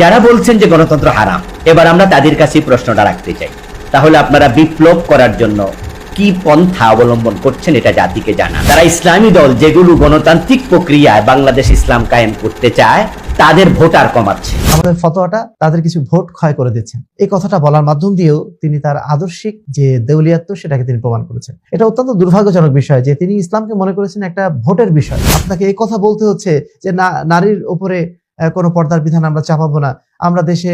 যারা বলছেন যে গণতন্ত্র হারাম, এবার আমরা তাদের কাছে প্রশ্নটা রাখতে চাই। তাহলে আপনারা বিপ্লব করার জন্য কি পন্থা অবলম্বন করছেন এটা জাতিকে জানা তারা ইসলামী দল যেগুলো গণতান্ত্রিক প্রক্রিয়ায় বাংলাদেশ ইসলাম কায়েম করতে চায়, তাদের ভোটার কমাচ্ছে। আমাদের ফতোয়াটা তাদের কিছু ভোট ক্ষয় করে দিচ্ছেন। এই কথাটা বলার মাধ্যম দিয়েও তিনি তার আদর্শিক যে দেউলিয়াত্ব, সেটাকে তিনি প্রমাণ করেছেন। এটা অত্যন্ত দুর্ভাগ্যজনক বিষয় যে তিনি ইসলামকে মনে করেছেন একটা ভোটের বিষয়। আপনাকে এই কথা বলতে হচ্ছে যে নারীর উপরে কোনো পর্দার বিধান আমরা চাপাবো না আমরা দেশে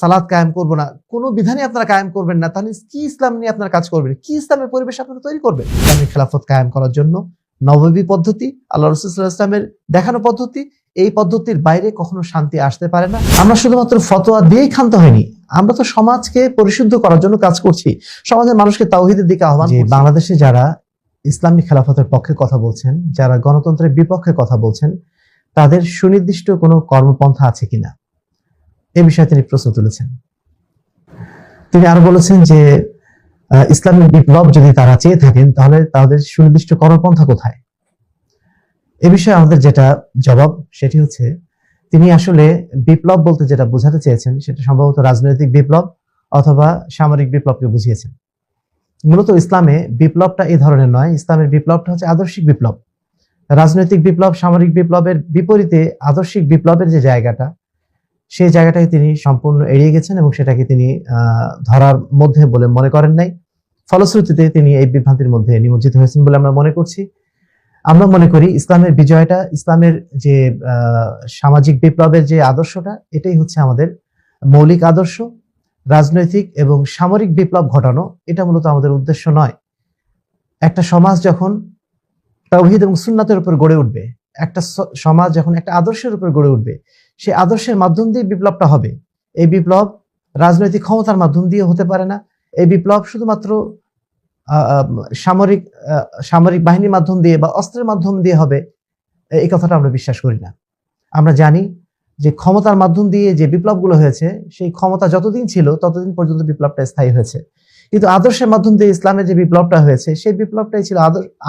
সালাদ কায়েম করব না কোনো বিধানই আপনারা কায়েম করবেন না। তাহলে কি ইসলাম নিয়ে আপনারা কাজ করবেন? কি ইসলামের পরিবেশ আপনারা তৈরি করবেন? ইসলামী খেলাফত কায়েম করার জন্য নববী পদ্ধতি আল্লাহ রসুল্লাহ ইসলামের দেখানো পদ্ধতি এই পদ্ধতির বাইরে কখনো শান্তি আসতে পারে না। আমরা শুধুমাত্র ফতোয়া দিয়েই ক্ষান্ত হয়নি আমরা তো সমাজকে পরিশুদ্ধ করার জন্য কাজ করছি সমাজের মানুষকে তাওহিদের দিকে আহ্বান বাংলাদেশে যারা ইসলামী খেলাফতের পক্ষে কথা বলছেন যারা গণতন্ত্রের বিপক্ষে কথা বলছেন তাদের সুনির্দিষ্ট কোনো কর্মপন্থা আছে কিনা? এ বিষয়ে তিনি প্রশ্ন তুলেছেন। তিনি আরও বলেছেন যে আহ, ইসলামী বিপ্লব যদি তারা চেয়ে থাকেন তাহলে তাদের সুনির্দিষ্ট কর্মপন্থা কোথায়? এ বিষয়ে আমাদের যেটা জবাব সেটি হচ্ছে তিনি আসলে বিপ্লব বলতে যেটা বোঝাতে চেয়েছেন সেটা সম্ভবত রাজনৈতিক বিপ্লব অথবা সামরিক বিপ্লবকে বুঝিয়েছেন। মূলত ইসলামে বিপ্লবটা এই ধরনের নয় ইসলামের বিপ্লবটা হচ্ছে আদর্শিক বিপ্লব। রাজনৈতিক বিপ্লব, সামরিক বিপ্লবের বিপরীতে আদর্শিক বিপ্লবের যে জায়গাটা, সেই জায়গাটাকে তিনি সম্পূর্ণ এড়িয়ে গেছেন এবং সেটাকে তিনি ধরার মধ্যে বলে মনে করেন নাই। ফলশ্রুতিতে তিনি এই বিভ্রান্তির মধ্যে নিমজ্জিত হয়েছেন বলে আমরা মনে করছি। আমরা মনে করি ইসলামের বিজয়টা, ইসলামের যে সামাজিক বিপ্লবের যে আদর্শটা, এটাই হচ্ছে আমাদের মৌলিক আদর্শ। রাজনৈতিক এবং সামরিক বিপ্লব ঘটানো, এটা মূলত আমাদের উদ্দেশ্য নয়। একটা সমাজ যখন তাওহিদ এবং সুন্নাতের উপর গড়ে উঠবে। একটা সমাজ যখন একটা আদর্শের উপর গড়ে উঠবে সেই আদর্শের মাধ্যম দিয়ে বিপ্লবটা হবে। এই বিপ্লব রাজনৈতিক ক্ষমতার মাধ্যম দিয়ে হতে পারে না। এই বিপ্লব শুধুমাত্র সামরিক সামরিক বাহিনীর মাধ্যম দিয়ে বা অস্ত্রের মাধ্যম দিয়ে হবে এই কথাটা আমরা বিশ্বাস করি না। আমরা জানি যে ক্ষমতার মাধ্যম দিয়ে যে বিপ্লবগুলো হয়েছে, সেই ক্ষমতা যতদিন ছিল, ততদিন পর্যন্ত বিপ্লবটা স্থায়ী হয়েছে। কিন্তু আদর্শের মাধ্যম দিয়ে ইসলামের যে বিপ্লবটা হয়েছে, সেই বিপ্লবটাই ছিল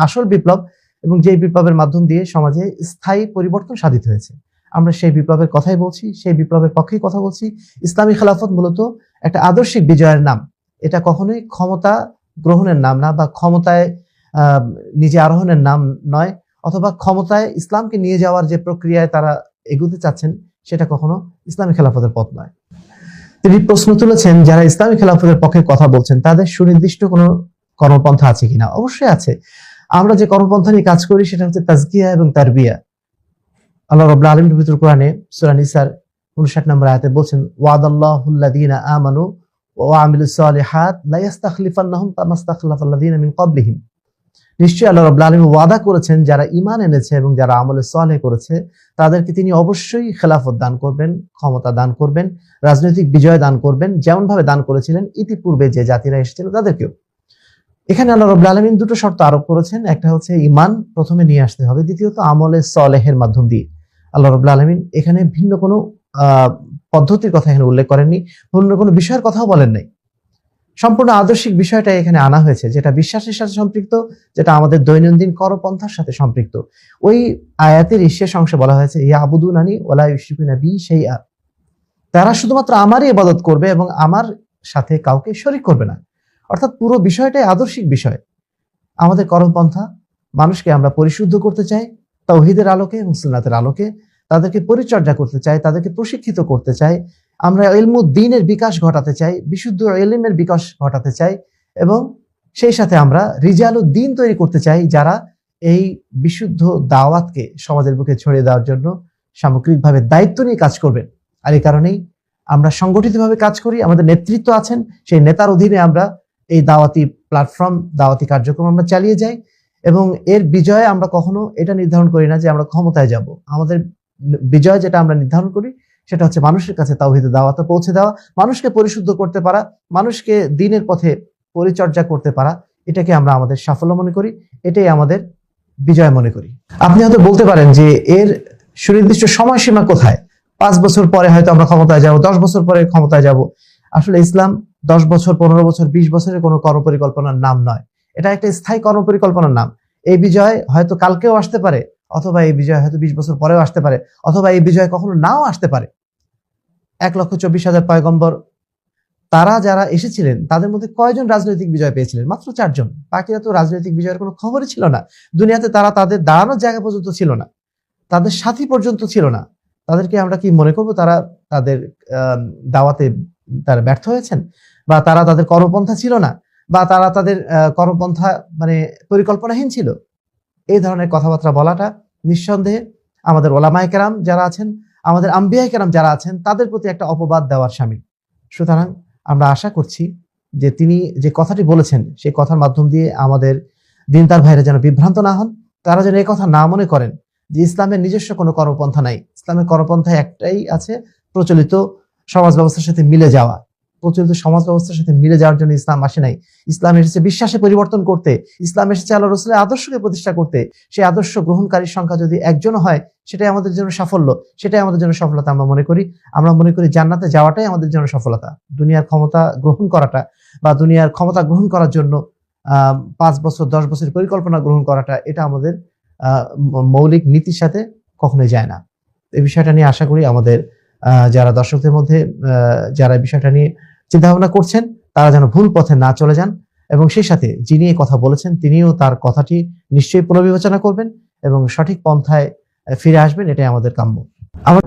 আসল বিপ্লব এবং যে বিপ্লবের মাধ্যম দিয়ে সমাজে স্থায়ী পরিবর্তন সাধিত হয়েছে। আমরা সেই বিপ্লবের কথাই বলছি, সেই বিপ্লবের পক্ষেই কথা বলছি। ইসলামী খেলাফত মূলত একটা আদর্শিক বিজয়ের নাম। এটা কখনোই ক্ষমতা গ্রহণের নাম না বা ক্ষমতায় নিজে আরোহণের নাম নয়, অথবা ক্ষমতায় ইসলামকে নিয়ে যাওয়ার যে প্রক্রিয়ায় তারা এগুতে চাচ্ছেন, সেটা কখনো ইসলামী খেলাফতের পথ নয়। তিনি প্রশ্ন তুলেছেন, যারা ইসলামী খেলাফতের পক্ষে কথা বলছেন, তাদের সুনির্দিষ্ট কোনো কর্মপন্থা আছে কিনা? অবশ্যই আছে। আমরা যে কর্মপন্থা নিয়ে কাজ করি, সেটা হচ্ছে তাজকিয়া এবং তারবিয়া। আল্লাহ রবুল্লা আলম পবিত্র কোরআনে সুরা নিসার উনষাট নম্বর আয়াতে বলছেন ওয়াদাল্লাহুল্লাযীনা আমানু ওয়া আমিলুস সালিহাত লা ইস্তাখলিফান্নাহুম মিন নিশ্চয়ই আল্লাহ আলামিন ওয়াদা করেছেন, যারা ঈমান এনেছে এবং যারা আমলে সালেহ করেছে, তাদেরকে তিনি অবশ্যই খেলাফত দান করবেন, ক্ষমতা দান করবেন, রাজনৈতিক বিজয় দান করবেন যেমন ভাবে দান করেছিলেন, ইতিপূর্বে যে জাতিরা এসেছিল তাদেরকেও। এখানে আল্লাহ রব্লা আলমিন দুটো শর্ত আরোপ করেছেন। একটা হচ্ছে ইমান প্রথমে নিয়ে আসতে হবে। দ্বিতীয়ত আমলে সলেহের মাধ্যম দিয়ে। আল্লাহ রব্লা আলমিন এখানে ভিন্ন কোনো পদ্ধতির কথা এখানে উল্লেখ করেননি, ভিন্ন কোনো বিষয়ের কথাও বলেন নাই। সম্পূর্ণ আদর্শিক বিষয়টা এখানে আনা হয়েছে, যেটা বিশ্বাসের সাথে সম্পৃক্ত, যেটা আমাদের দৈনন্দিন করপন্থার সাথে সম্পৃক্ত। ওই আয়াতের শেষ অংশে বলা হয়েছে ইয়া আবুদুন আনি ওলা ইউসিফিনা বি সেই তারা শুধুমাত্র আমারই ইবাদত করবে এবং আমার সাথে কাউকে শরিক করবে না। অর্থাৎ পুরো বিষয়টাই আদর্শিক বিষয়। আমাদের কর্মপন্থা, মানুষকে আমরা পরিশুদ্ধ করতে চাই, তৌহিদের আলোকে এবং আলোকে, তাদেরকে পরিচর্যা করতে চাই, তাদেরকে প্রশিক্ষিত করতে চাই, আমরা এলমুদ্দিনের বিকাশ ঘটাতে চাই, বিশুদ্ধ এলিমের বিকাশ ঘটাতে চাই, এবং সেই সাথে আমরা রিজালুদ্দিন তৈরি করতে চাই, যারা এই বিশুদ্ধ দাওয়াতকে সমাজের বুকে ছড়িয়ে দেওয়ার জন্য সামগ্রিকভাবে দায়িত্ব নিয়ে কাজ করবেন। আর এই কারণেই আমরা সংগঠিতভাবে কাজ করি, আমাদের নেতৃত্ব আছেন, সেই নেতার অধীনে আমরা এই দাওয়াতি প্ল্যাটফর্ম দাওয়াতি কার্যক্রম আমরা চালিয়ে যাই এবং এর বিজয়ে আমরা কখনো এটা নির্ধারণ করি না যে আমরা ক্ষমতায় যাব। আমাদের বিজয় যেটা আমরা নির্ধারণ করি সেটা হচ্ছে মানুষের কাছে তাওহিদের দাওয়াতে, পৌঁছে দেওয়া, মানুষকে পরিশুদ্ধ করতে পারা, মানুষকে দিনের পথে পরিচর্যা করতে পারা, এটাকে আমরা আমাদের সাফল্য মনে করি, এটাই আমাদের বিজয় মনে করি। আপনি হয়তো বলতে পারেন যে এর সুনির্দিষ্ট সময়সীমা কোথায়? পাঁচ বছর পরে হয়তো আমরা ক্ষমতায় যাব, দশ বছর পরে ক্ষমতায় যাব। আসলে ইসলাম দশ বছর, পনেরো বছর, বিশ বছরের কোনো কর্মপরিকল্পনার নাম নয়। এটা একটা স্থায়ী কর্মপরিকল্পনার নাম। এই বিজয় হয়তো কালকেও আসতে পারে, অথবা এই বিজয় হয়তো বিশ বছর পরেও আসতে পারে, অথবা এই বিজয় কখনো নাও আসতে পারে। এক লক্ষ চব্বিশ হাজার পয়গম্বর, তারা যারা এসেছিলেন, তাদের মধ্যে কয়জন রাজনৈতিক বিজয় পেয়েছিলেন? মাত্র চারজন। বাকিরা তো রাজনৈতিক বিজয়ের কোনো খবরই ছিল না। দুনিয়াতে তারা তাদের দাঁড়ানোর জায়গা পর্যন্ত ছিল না। তাদের সাথী পর্যন্ত ছিল না। তাদেরকে আমরা কি মনে করব? তারা তাদের দাওয়াতে তারা ব্যর্থ হয়েছেন? বা তারা তাদের কর্মপন্থা ছিল না, বা তারা তাদের কর্মপন্থা মানে পরিকল্পনাহীন ছিল। এই ধরনের কথাবার্তা বলাটা নিঃসন্দেহে আমাদের ওলামায় কেরাম যারা আছেন, আমাদের আম্বিয়ায় কেরাম যারা আছেন, তাদের প্রতি একটা অপবাদ দেওয়ার সামিল। সুতরাং আমরা আশা করছি যে তিনি যে কথাটি বলেছেন, সেই কথার মাধ্যম দিয়ে আমাদের দিনদার ভাইরা যেন বিভ্রান্ত না হন, তারা যেন এই কথা না মনে করেন যে ইসলামের নিজস্ব কোনো কর্মপন্থা নাই। ইসলামের কর্মপন্থা একটাই আছে প্রচলিত সমাজ ব্যবস্থার সাথে মিলে যাওয়া। প্রচলিত সমাজ ব্যবস্থার সাথে মিলে যাওয়ার জন্য ইসলাম আসে নাই। ইসলাম এসেছে বিশ্বাসে পরিবর্তন করতে, ইসলাম এসেছে আল্লাহ রসুলের আদর্শকে প্রতিষ্ঠা করতে। সেই আদর্শ গ্রহণকারীর সংখ্যা যদি একজন হয়, সেটাই আমাদের জন্য সাফল্য, সেটাই আমাদের জন্য সফলতা আমরা মনে করি। আমরা মনে করি জান্নাতে যাওয়াটাই আমাদের জন্য সফলতা। দুনিয়ার ক্ষমতা গ্রহণ করাটা বা দুনিয়ার ক্ষমতা গ্রহণ করার জন্য পাঁচ বছর, দশ বছরের পরিকল্পনা গ্রহণ করাটা, এটা আমাদের মৌলিক নীতির সাথে কখনোই যায় না। এই বিষয়টা নিয়ে আশা করি আমাদের যারা দর্শকদের মধ্যে যারা বিষয়টা নিয়ে চিন্তা ভাবনা করছেন, তারা যেন ভুল পথে না চলে যান এবং সেই সাথে যিনি কথা বলেছেন, তিনিও তার কথাটি নিশ্চয়ই পুনর্বিবেচনা করবেন এবং সঠিক পন্থায় ফিরে আসবেন, এটাই আমাদের কাম্য। আমার